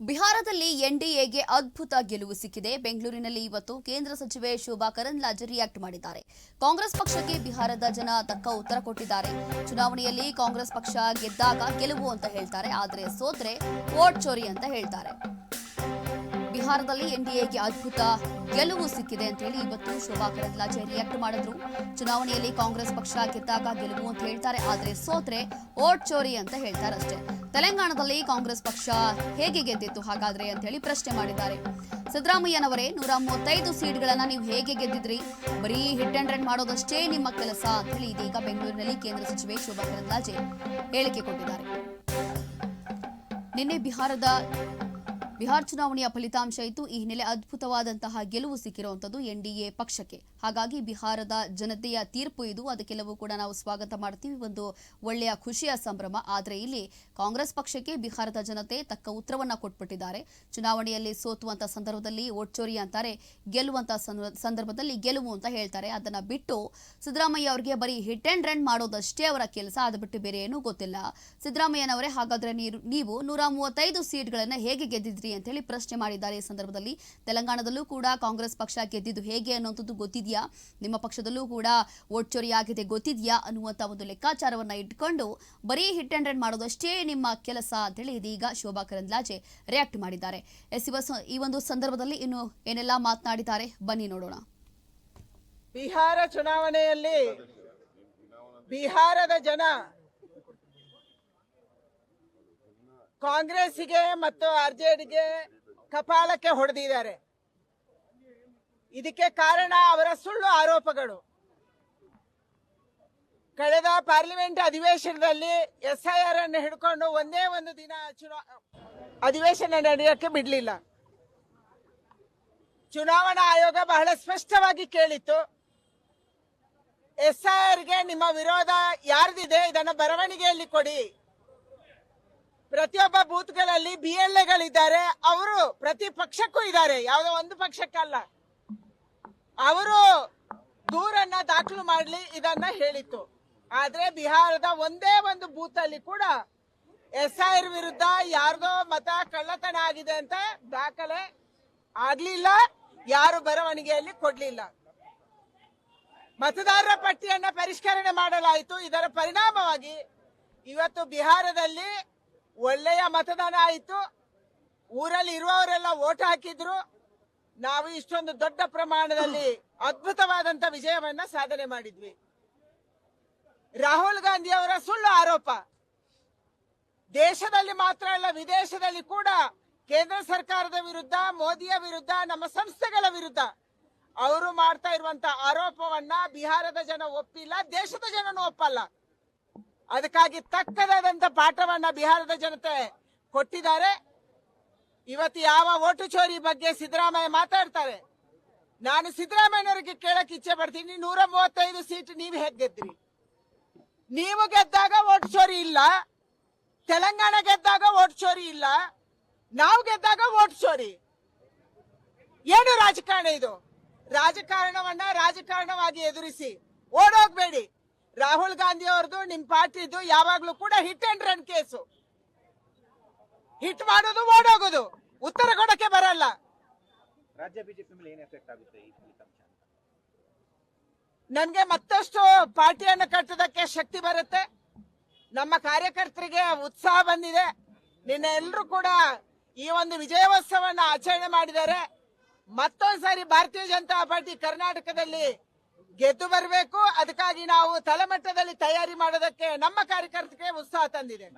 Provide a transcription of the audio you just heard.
ಬಿಹಾರದಲ್ಲಿ ಎನ್ಡಿಎಗೆ ಅದ್ಭುತ ಗೆಲುವು ಸಿಕ್ಕಿದೆ. ಬೆಂಗಳೂರಿನಲ್ಲಿ ಇವತ್ತು ಕೇಂದ್ರ ಸಚಿವೆ ಶೋಭಾ ಕರಂದ್ಲಾಜೆ ರಿಯಾಕ್ಟ್ ಮಾಡಿದ್ದಾರೆ. ಕಾಂಗ್ರೆಸ್ ಪಕ್ಷಕ್ಕೆ ಬಿಹಾರದ ಜನ ತಕ್ಕ ಉತ್ತರ ಕೊಟ್ಟಿದ್ದಾರೆ. ಚುನಾವಣೆಯಲ್ಲಿ ಕಾಂಗ್ರೆಸ್ ಪಕ್ಷ ಗೆದ್ದಾಗ ಗೆಲುವು ಅಂತ ಹೇಳ್ತಾರೆ. ಆದರೆ ಸೋತ್ರೆ ವೋಟ್ ಚೋರಿ ಅಂತ ಹೇಳ್ತಾರೆ. ಬಿಹಾರದಲ್ಲಿ ಎನ್ಡಿಎಗೆ ಅದ್ಭುತ ಗೆಲುವು ಸಿಕ್ಕಿದೆ ಅಂತ ಹೇಳಿ ಇವತ್ತು ಶೋಭಾ ಕರಂದ್ಲಾಜೆ ರಿಯಾಕ್ಟ್ ಮಾಡಿದ್ರು. ಚುನಾವಣೆಯಲ್ಲಿ ಕಾಂಗ್ರೆಸ್ ಪಕ್ಷ ಗೆದ್ದಾಗ ಗೆಲುವು ಅಂತ ಹೇಳ್ತಾರೆ. ಆದ್ರೆ ಸೋತ್ರೆ ಓಟ್ ಚೋರಿ ಅಂತ ಹೇಳ್ತಾರೆ ಅಷ್ಟೇ. ತೆಲಂಗಾಣದಲ್ಲಿ ಕಾಂಗ್ರೆಸ್ ಪಕ್ಷ ಹೇಗೆ ಗೆದ್ದಿತ್ತು ಹಾಗಾದ್ರೆ ಅಂತ ಹೇಳಿ ಪ್ರಶ್ನೆ ಮಾಡಿದ್ದಾರೆ. ಸಿದ್ದರಾಮಯ್ಯನವರೇ, ನೂರ ಮೂವತ್ತೈದು ಸೀಟ್ಗಳನ್ನ ನೀವು ಹೇಗೆ ಗೆದ್ದಿದ್ರಿ? ಬರೀ ಹಿಟ್ ಅಂಡ್ ರನ್ ಮಾಡೋದಷ್ಟೇ ನಿಮ್ಮ ಕೆಲಸ ಅಂತ ಹೇಳಿ ಇದೀಗ ಬೆಂಗಳೂರಿನಲ್ಲಿ ಕೇಂದ್ರ ಸಚಿವೆ ಶೋಭಾ ಕರಂದ್ಲಾಜೆ ಹೇಳಿಕೆ ಕೊಟ್ಟಿದ್ದಾರೆ. ನಿನ್ನೆ ಬಿಹಾರದ ಬಿಹಾರ್ ಚುನಾವಣೆಯ ಫಲಿತಾಂಶ ಇತ್ತು ಈ ಹಿನ್ನೆಲೆ ಅದ್ಭುತವಾದಂತಹ ಗೆಲುವು ಸಿಕ್ಕಿರುವಂತದ್ದು ಎನ್ಡಿಎ ಪಕ್ಷಕ್ಕೆ. ಹಾಗಾಗಿ ಬಿಹಾರದ ಜನತೆಯ ತೀರ್ಪು ಇದು. ಅದಕ್ಕೆಲ್ಲವೂ ಕೂಡ ನಾವು ಸ್ವಾಗತ ಮಾಡ್ತೀವಿ. ಒಂದು ಒಳ್ಳೆಯ ಖುಷಿಯ ಸಂಭ್ರಮ. ಆದರೆ ಇಲ್ಲಿ ಕಾಂಗ್ರೆಸ್ ಪಕ್ಷಕ್ಕೆ ಬಿಹಾರದ ಜನತೆ ತಕ್ಕ ಉತ್ತರವನ್ನ ಕೊಟ್ಬಿಟ್ಟಿದ್ದಾರೆ. ಚುನಾವಣೆಯಲ್ಲಿ ಸೋತುವಂತ ಸಂದರ್ಭದಲ್ಲಿ ಒಟ್ಚೋರಿ ಅಂತಾರೆ. ಗೆಲ್ಲುವಂತ ಸಂದ- ಸಂದರ್ಭದಲ್ಲಿ ಗೆಲುವು ಅಂತ ಹೇಳ್ತಾರೆ. ಅದನ್ನ ಬಿಟ್ಟು ಸಿದ್ದರಾಮಯ್ಯ ಅವರಿಗೆ ಬರೀ ಹಿಟ್ ಅಂಡ್ ರನ್ ಮಾಡೋದಷ್ಟೇ ಅವರ ಕೆಲಸ. ಅದು ಬಿಟ್ಟು ಬೇರೆ ಏನೂ ಗೊತ್ತಿಲ್ಲ. ಸಿದ್ದರಾಮಯ್ಯನವರೇ ಹಾಗಾದ್ರೆ ನೀವು ನೂರ ಮೂವತ್ತೈದು ಸೀಟ್ಗಳನ್ನ ಹೇಗೆ ಗೆದ್ದಿದ್ರಿ? ಅಂತ ಹೇಳಿ ಪ್ರಶ್ನೆ ಮಾಡಿದ್ದಾರೆ. ಈ ಸಂದರ್ಭದಲ್ಲಿ ತೆಲಂಗಾಣದಲ್ಲೂ ಕೂಡ ಕಾಂಗ್ರೆಸ್ ಪಕ್ಷ ಗೆದ್ದಿದ್ದು ಹೇಗೆ ಅನ್ನುವಂಥದ್ದು ಗೊತ್ತಿದೆಯಾ? ನಿಮ್ಮ ಪಕ್ಷದಲ್ಲೂ ಕೂಡ ಓಟ್ ಚೋರಿ ಆಗಿದೆ ಗೊತ್ತಿದೆಯಾ? ಅನ್ನುವಂಥ ಒಂದು ಲೆಕ್ಕಾಚಾರವನ್ನ ಇಟ್ಕೊಂಡು ಬರೀ ಹಿಟ್ ಅಂಡ್ ರನ್ ಮಾಡೋದಷ್ಟೇ ನಿಮ್ಮ ಕೆಲಸ ಅಂತ ಹೇಳಿ ಇದೀಗ ಶೋಭಾ ಕರಂದ್ಲಾಜೆ ರಿಯಾಕ್ಟ್ ಮಾಡಿದ್ದಾರೆ. ಎಸ್ ಈ ಒಂದು ಸಂದರ್ಭದಲ್ಲಿ ಇನ್ನು ಏನೆಲ್ಲ ಮಾತನಾಡಿದ್ದಾರೆ? ಬನ್ನಿ ನೋಡೋಣ. ಬಿಹಾರ ಚುನಾವಣೆಯಲ್ಲಿ ಬಿಹಾರದ ಜನ ಕಾಂಗ್ರೆಸ್ಸಿಗೆ ಮತ್ತು ಆರ್ಜೆಡಿಗೆ ಕಪಾಲಕ್ಕೆ ಹೊಡೆದಿದ್ದಾರೆ. ಇದಕ್ಕೆ ಕಾರಣ ಅವರ ಸುಳ್ಳು ಆರೋಪಗಳು. ಕಳೆದ ಪಾರ್ಲಿಮೆಂಟ್ ಅಧಿವೇಶನದಲ್ಲಿ ಎಸ್ ಐ ಆರ್ ಅನ್ನು ಹಿಡ್ಕೊಂಡು ಒಂದೇ ಒಂದು ದಿನ ಚುನಾ, ಅಧಿವೇಶನ ನಡೆಯೋಕ್ಕೆ ಬಿಡಲಿಲ್ಲ. ಚುನಾವಣಾ ಆಯೋಗ ಬಹಳ ಸ್ಪಷ್ಟವಾಗಿ ಕೇಳಿತ್ತು. ಎಸ್ಗೆ ನಿಮ್ಮ ವಿರೋಧ ಯಾರ್ದಿದೆ ಇದನ್ನು ಬರವಣಿಗೆಯಲ್ಲಿ ಕೊಡಿ. ಪ್ರತಿಯೊಬ್ಬ ಬೂತ್ಗಳಲ್ಲಿ ಬಿ ಎಲ್ ಎಗಳಿದ್ದಾರೆ ಅವರು ಪ್ರತಿ ಪಕ್ಷಕ್ಕೂ ಇದ್ದಾರೆ. ಯಾವುದೋ ಒಂದು ಪಕ್ಷಕ್ಕಲ್ಲ. ಅವರು ದೂರನ್ನ ದಾಖಲು ಮಾಡಲಿ ಇದನ್ನ ಹೇಳಿತ್ತು. ಆದ್ರೆ ಬಿಹಾರದ ಒಂದೇ ಒಂದು ಬೂತ್ ಅಲ್ಲಿ ಕೂಡ ಎಸ್ ಐರ್ ವಿರುದ್ಧ ಯಾರ್ದೋ ಮತ ಕಳ್ಳತನ ಆಗಿದೆ ಅಂತ ದಾಖಲೆ ಆಗ್ಲಿಲ್ಲ. ಯಾರು ಬರವಣಿಗೆಯಲ್ಲಿ ಕೊಡ್ಲಿಲ್ಲ. ಮತದಾರರ ಪಟ್ಟಿಯನ್ನ ಪರಿಷ್ಕರಣೆ ಮಾಡಲಾಯಿತು. ಇದರ ಪರಿಣಾಮವಾಗಿ ಇವತ್ತು ಬಿಹಾರದಲ್ಲಿ ಒಳ್ಳೆಯ ಮತದಾನ ಆಯಿತು. ಊರಲ್ಲಿ ಇರುವವರೆಲ್ಲ ಓಟ್ ಹಾಕಿದ್ರು. ನಾವು ಇಷ್ಟೊಂದು ದೊಡ್ಡ ಪ್ರಮಾಣದಲ್ಲಿ ಅದ್ಭುತವಾದಂತ ವಿಜಯವನ್ನ ಸಾಧನೆ ಮಾಡಿದ್ವಿ. ರಾಹುಲ್ ಗಾಂಧಿ ಅವರ ಸುಳ್ಳು ಆರೋಪ. ದೇಶದಲ್ಲಿ ಮಾತ್ರ ಅಲ್ಲ, ವಿದೇಶದಲ್ಲಿ ಕೂಡ ಕೇಂದ್ರ ಸರ್ಕಾರದ ವಿರುದ್ಧ, ಮೋದಿಯ ವಿರುದ್ಧ, ನಮ್ಮ ಸಂಸ್ಥೆಗಳ ವಿರುದ್ಧ ಅವರು ಮಾಡ್ತಾ ಇರುವಂತ ಆರೋಪವನ್ನ ಬಿಹಾರದ ಜನ ಒಪ್ಪಿಲ್ಲ, ದೇಶದ ಜನನು ಒಪ್ಪಲ್ಲ. ಅದಕ್ಕಾಗಿ ತಕ್ಕದಾದಂತ ಪಾಠವನ್ನ ಬಿಹಾರದ ಜನತೆ ಕೊಟ್ಟಿದ್ದಾರೆ. ಇವತ್ತು ಯಾವ ಓಟು ಚೋರಿ ಬಗ್ಗೆ ಸಿದ್ದರಾಮಯ್ಯ ಮಾತಾಡ್ತಾರೆ. ನಾನು ಸಿದ್ದರಾಮಯ್ಯನವರಿಗೆ ಕೇಳಕ್ ಇಚ್ಛೆ ಪಡ್ತೀನಿ. ನೂರ ಮೂವತ್ತೈದು ಸೀಟ್ ನೀವು ಹೇಗ್ ನೀವು ಗೆದ್ದಾಗ ಓಟ್ ಚೋರಿ ಇಲ್ಲ. ತೆಲಂಗಾಣ ಗೆದ್ದಾಗ ಓಟ್ ಚೋರಿ ಇಲ್ಲ. ನಾವು ಗೆದ್ದಾಗ ಓಟ್ ಚೋರಿ. ಏನು ರಾಜಕಾರಣ ಇದು? ರಾಜಕಾರಣವನ್ನ ರಾಜಕಾರಣವಾಗಿ ಎದುರಿಸಿ. ಓಡೋಗ್ಬೇಡಿ. ರಾಹುಲ್ ಗಾಂಧಿ ಅವ್ರದ್ದು ನಿಮ್ ಪಾರ್ಟಿದು ಯಾವಾಗ್ಲೂ ಕೂಡ hit and run case. Hit ಮಾಡೋದು ಓಡೋಗೋದು. ಉತ್ತರ ಕೊಡಕ್ಕೆ ಬರಲ್ಲ. ರಾಜ್ಯ ಬಿಜೆಪಿ ಮೇಲೆ ಏನ್ ಎಫೆಕ್ಟ್ ಆಗುತ್ತೆ ಈ ಫಲಿತಾಂಶ ಅಂತ? ನನ್ಗೆ ಮತ್ತಷ್ಟು ಪಾರ್ಟಿಯನ್ನು ಕಟ್ಟೋದಕ್ಕೆ ಶಕ್ತಿ ಬರುತ್ತೆ. ನಮ್ಮ ಕಾರ್ಯಕರ್ತರಿಗೆ ಉತ್ಸಾಹ ಬಂದಿದೆ. ನಿನ್ನೆ ಎಲ್ಲರೂ ಕೂಡ ಈ ಒಂದು ವಿಜಯೋತ್ಸವವನ್ನು ಆಚರಣೆ ಮಾಡಿದ್ದಾರೆ. ಮತ್ತೊಂದ್ಸಾರಿ ಭಾರತೀಯ ಜನತಾ ಪಾರ್ಟಿ ಕರ್ನಾಟಕದಲ್ಲಿ ಗೆದ್ದು ಬರಬೇಕು. ಅದಕ್ಕಾಗಿ ನಾವು ತಲೆಮಟ್ಟದಲ್ಲಿ ತಯಾರಿ ಮಾಡೋದಕ್ಕೆ ನಮ್ಮ ಕಾರ್ಯಕರ್ತಕ್ಕೆ ಉತ್ಸಾಹ ತಂದಿದೆ